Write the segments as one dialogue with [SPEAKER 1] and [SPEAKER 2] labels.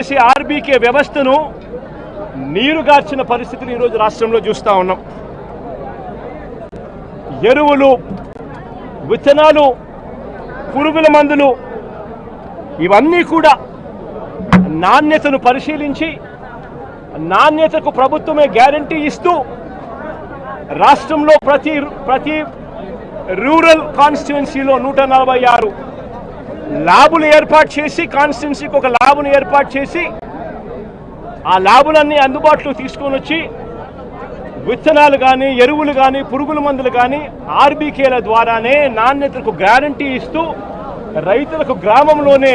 [SPEAKER 1] చేసి ఆర్బీకే వ్యవస్థను నీరుగార్చిన పరిస్థితిని ఈరోజు రాష్ట్రంలో చూస్తూ ఉన్నాం. ఎరువులు విత్తనాలు పురుగుల మందులు ఇవన్నీ కూడా నాణ్యతను పరిశీలించి నాణ్యతకు ప్రభుత్వమే గ్యారంటీ ఇస్తూ రాష్ట్రంలో ప్రతి ప్రతి రూరల్ కాన్స్టిట్యున్సీలో నూట నలభై ఆరు ల్యాబులు ఏర్పాటు చేసి కాన్స్టిట్యున్సీకి ఒక ల్యాబ్ను ఏర్పాటు చేసి ఆ ల్యాబులన్నీ అందుబాటులో తీసుకొని వచ్చి విత్తనాలు కానీ ఎరువులు కానీ పురుగుల మందులు కానీ ఆర్బీకేల ద్వారానే నాణ్యతకు గ్యారంటీ ఇస్తూ రైతులకు గ్రామంలోనే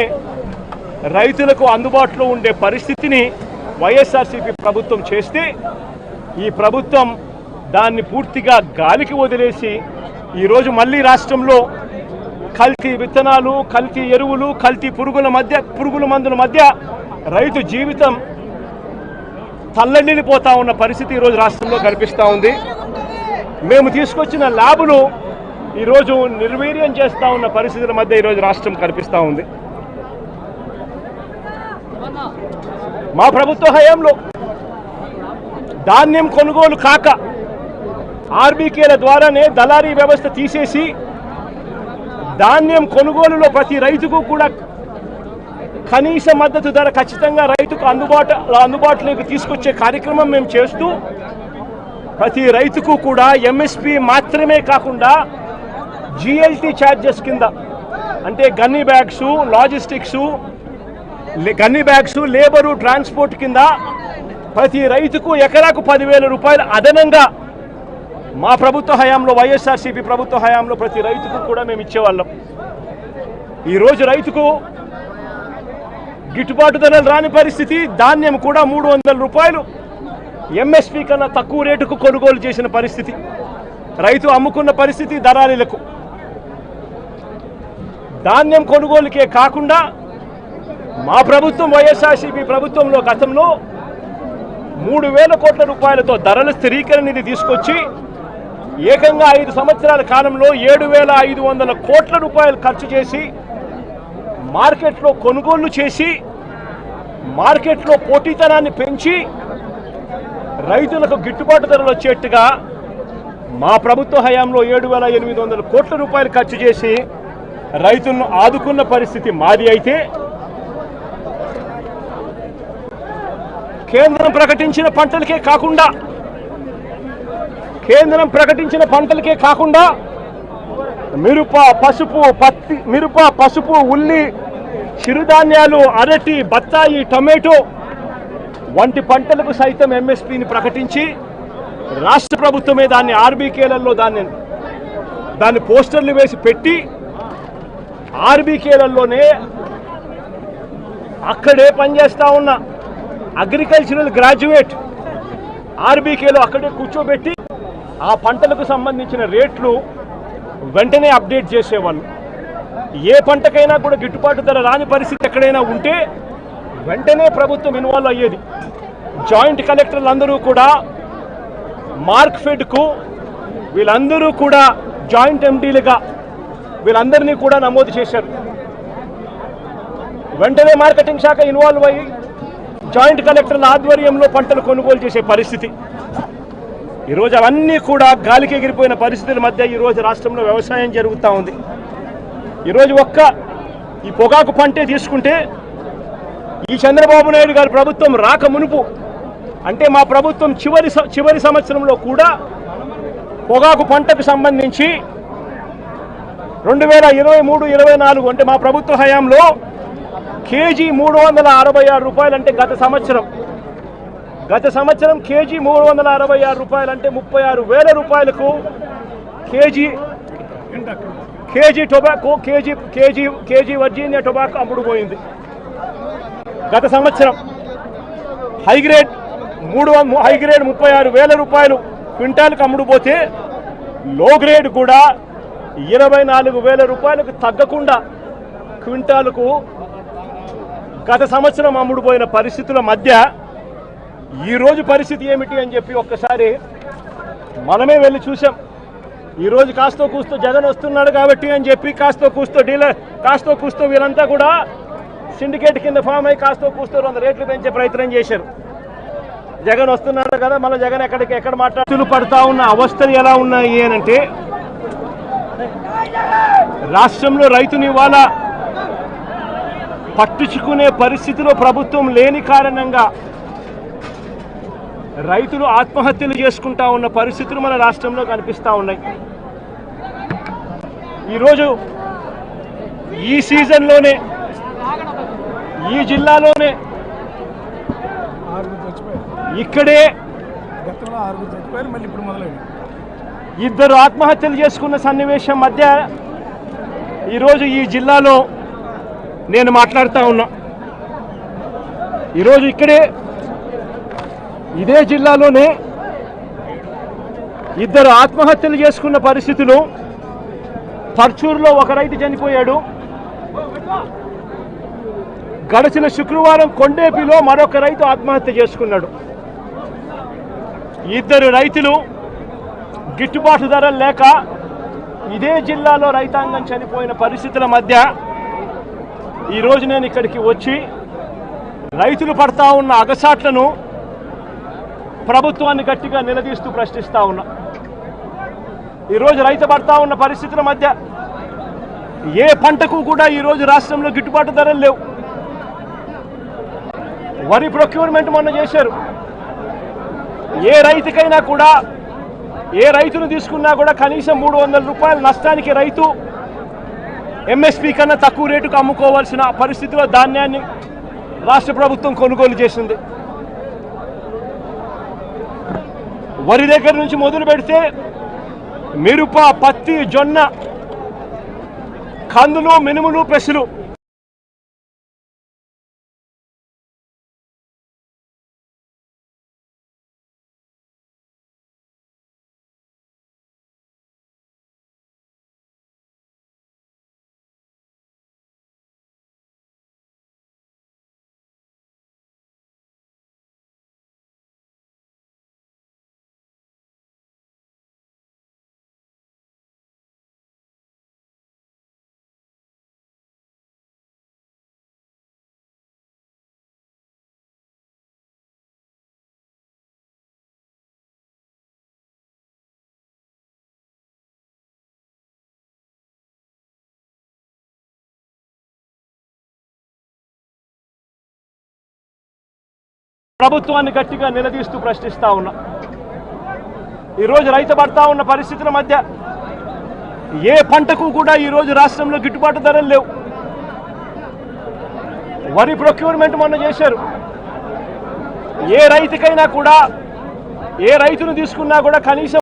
[SPEAKER 1] రైతులకు అందుబాటులో ఉండే పరిస్థితిని వైఎస్ఆర్సీపీ ప్రభుత్వం చేస్తే ఈ ప్రభుత్వం దాన్ని పూర్తిగా గాలికి వదిలేసి ఈరోజు మళ్ళీ రాష్ట్రంలో కల్తీ విత్తనాలు కల్తీ ఎరువులు కల్తీ పురుగుల మధ్య పురుగుల మందుల మధ్య రైతు జీవితం తల్లడిల్లిపోతా ఉన్న పరిస్థితి ఈరోజు రాష్ట్రంలో కనిపిస్తూ ఉంది. మేము తీసుకొచ్చిన ల్యాబులు ఈరోజు నిర్వీర్యం చేస్తూ ఉన్న పరిస్థితుల మధ్య ఈరోజు రాష్ట్రం కనిపిస్తూ ఉంది. మా ప్రభుత్వ హయాంలో ధాన్యం కొనుగోలు కాక ఆర్బీకేల ద్వారానే దళారీ వ్యవస్థ తీసేసి ధాన్యం కొనుగోలులో ప్రతి రైతుకు కూడా కనీస మద్దతు ధర ఖచ్చితంగా రైతుకు అందుబాటు అందుబాటులోకి తీసుకొచ్చే కార్యక్రమం మేము చేస్తూ ప్రతి రైతుకు కూడా ఎంఎస్పి మాత్రమే కాకుండా జిఎల్టీ ఛార్జెస్ కింద అంటే gunny bags logistics gunny bags labour transport కింద ప్రతి రైతుకు ఎకరాకు పదివేల రూపాయలు అదనంగా మా ప్రభుత్వ హయాంలో వైఎస్ఆర్సీపీ ప్రభుత్వ హయాంలో ప్రతి రైతుకు కూడా మేము ఇచ్చేవాళ్ళం. ఈరోజు రైతుకు గిట్టుబాటు ధరలు రాని పరిస్థితి ధాన్యం కూడా మూడు వందల రూపాయలు. ఎంఎస్పి కన్నా తక్కువ రేటుకు కొనుగోలు చేసిన పరిస్థితి. రైతు అమ్ముకున్న పరిస్థితి దళారీలకు. ధాన్యం కొనుగోలుకే కాకుండా మా ప్రభుత్వం వైఎస్ఆర్సీపీ ప్రభుత్వంలో గతంలో మూడు వేల కోట్ల రూపాయలతో ధరల స్థిరీకరణ నిధి తీసుకొచ్చి ఏకంగా ఐదు సంవత్సరాల కాలంలో ఏడు వేల ఐదు వందల కోట్ల రూపాయలు ఖర్చు చేసి మార్కెట్లో కొనుగోళ్ళు చేసి మార్కెట్లో పోటీతనాన్ని పెంచి రైతులకు గిట్టుబాటు ధరలు వచ్చేట్టుగా మా ప్రభుత్వ హయాంలో ఏడు వేల ఎనిమిది వందల కోట్ల రూపాయలు ఖర్చు చేసి రైతులను ఆదుకున్న పరిస్థితి మాది అయితే కేంద్రం ప్రకటించిన పంటలకే కాకుండా కేంద్రం ప్రకటించిన పంటలకే కాకుండా మిరప పసుపు పత్తి మిరప పసుపు ఉల్లి చిరుధాన్యాలు అరటి బత్తాయి టమాటో వంటి పంటలకు సైతం ఎంఎస్పిని ప్రకటించి రాష్ట్ర ప్రభుత్వమే దాన్ని ఆర్బీకేలలో దాన్ని దాన్ని పోస్టర్లు వేసి పెట్టి ఆర్బీకేలలోనే అక్కడే పనిచేస్తూ ఉన్న అగ్రికల్చరల్ గ్రాడ్యుయేట్ ఆర్బీకేలో అక్కడే కూర్చోబెట్టి ఆ పంటలకు సంబంధించిన రేట్లు వెంటనే అప్డేట్ చేసేవాళ్ళు. ఏ పంటకైనా కూడా గిట్టుబాటు ధర రాని పరిస్థితి ఎక్కడైనా ఉంటే వెంటనే ప్రభుత్వం ఇన్వాల్వ్ అయ్యేది. జాయింట్ కలెక్టర్లు అందరూ కూడా మార్క్ ఫెడ్కు వీళ్ళందరూ కూడా జాయింట్ ఎండీలుగా వీళ్ళందరినీ కూడా నమోదు చేశారు. వెంటనే మార్కెటింగ్ శాఖ ఇన్వాల్వ్ అయ్యి జాయింట్ కలెక్టర్ల ఆధ్వర్యంలో పంటలు కొనుగోలు చేసే పరిస్థితి. ఈరోజు అవన్నీ కూడా గాలికి ఎగిరిపోయిన పరిస్థితుల మధ్య ఈరోజు రాష్ట్రంలో వ్యవసాయం జరుగుతూ ఉంది. ఈరోజు ఒక్క ఈ పొగాకు పంటే తీసుకుంటే ఈ చంద్రబాబు నాయుడు గారి ప్రభుత్వం రాక మునుపు అంటే మా ప్రభుత్వం చివరి చివరి సంవత్సరంలో కూడా పొగాకు పంటకు సంబంధించి రెండు వేల ఇరవై మూడు ఇరవై నాలుగు అంటే మా ప్రభుత్వ హయాంలో కేజీ మూడు వందల అరవై ఆరు రూపాయలు అంటే గత సంవత్సరం గత సంవత్సరం కేజీ మూడు వందల అరవై ఆరు రూపాయలు అంటే ముప్పై ఆరు వేల రూపాయలకు KG KG tobacco KG KG KG Virginia tobacco అమ్ముడు పోయింది. గత సంవత్సరం హై గ్రేడ్ మూడు హైగ్రేడ్ హై గ్రేడ్ ముప్పై ఆరు వేల రూపాయలు క్వింటాల్కి అమ్ముడుపోతే లో గ్రేడ్ కూడా ఇరవై నాలుగు వేల రూపాయలకు తగ్గకుండా క్వింటాల్కు గత సంవత్సరం అమ్ముడుపోయిన పరిస్థితుల మధ్య ఈరోజు పరిస్థితి ఏమిటి అని చెప్పి ఒక్కసారి మనమే వెళ్ళి చూసాం ఈరోజు కాస్తో కూస్తో జగన్ వస్తున్నాడు కాబట్టి అని చెప్పి కాస్తో కూస్తో డీలర్ కాస్తో కూస్తో వీళ్ళంతా కూడా సిండికేట్ కింద ఫామ్ అయ్యి కాస్తో కూస్తో వంద రేట్లు పెంచే ప్రయత్నం చేశారు. జగన్ వస్తున్నాడు కదా మళ్ళీ జగన్ ఎక్కడికి ఎక్కడ మాట్లాడుతూ పడతా ఉన్న అవస్థలు ఎలా ఉన్నాయి అంటే రాష్ట్రంలో రైతుని ఇవాళ పట్టించుకునే పరిస్థితిలో ప్రభుత్వం లేని కారణంగా రైతులు ఆత్మహత్యలు చేసుకుంటా ఉన్న పరిస్థితులు మన రాష్ట్రంలో కనిపిస్తూ ఉన్నాయి. ఈరోజు ఈ సీజన్లోనే ఈ జిల్లాలోనే ఇక్కడే ఇద్దరు ఆత్మహత్యలు చేసుకున్న సన్నివేశం మధ్య ఈరోజు ఈ జిల్లాలో నేను మాట్లాడుతూ ఉన్నా. ఈరోజు ఇక్కడే ఇదే జిల్లాలోనే ఇద్దరు ఆత్మహత్యలు చేసుకున్న పరిస్థితులు. పర్చూరులో ఒక రైతు చనిపోయాడు. గడిచిన శుక్రవారం కొండేపిలో మరొక రైతు ఆత్మహత్య చేసుకున్నాడు. ఇద్దరు రైతులు గిట్టుబాటు ధరలు లేక ఇదే జిల్లాలో రైతాంగం చనిపోయిన పరిస్థితుల మధ్య ఈరోజు నేను ఇక్కడికి వచ్చి రైతులు పడతా ఉన్న అగసాట్లను ప్రభుత్వాన్ని గట్టిగా నిలదీస్తూ ప్రశ్నిస్తా ఉన్నా. ఈరోజు రైతు పడతా ఉన్న పరిస్థితుల మధ్య ఏ పంటకు కూడా ఈరోజు రాష్ట్రంలో గిట్టుబాటు ధరలు లేవు. వరి ప్రొక్యూర్మెంట్ మొన్న చేశారు. ఏ రైతుకైనా కూడా ఏ రైతును తీసుకున్నా కూడా కనీసం మూడు వందల రూపాయల నష్టానికి రైతు ఎంఎస్పి కన్నా తక్కువ రేటుకు అమ్ముకోవాల్సిన పరిస్థితిలో ధాన్యాన్ని రాష్ట్ర ప్రభుత్వం కొనుగోలు చేసింది. వరి దగ్గర నుంచి మొదలు పెడితే మిరప పత్తి జొన్న కందులు మినుములు పెసులు ప్రభుత్వాన్ని గట్టిగా నిలదీస్తూ ప్రశ్నిస్తా ఉన్నా. ఈరోజు రైతు పడతా ఉన్న పరిస్థితుల మధ్య ఏ పంటకు కూడా ఈరోజు రాష్ట్రంలో గిట్టుబాటు ధరలు లేవు. వరి ప్రొక్యూర్మెంట్ మొన్న చేశారు. ఏ రైతుకైనా కూడా ఏ రైతును తీసుకున్నా కూడా కనీసం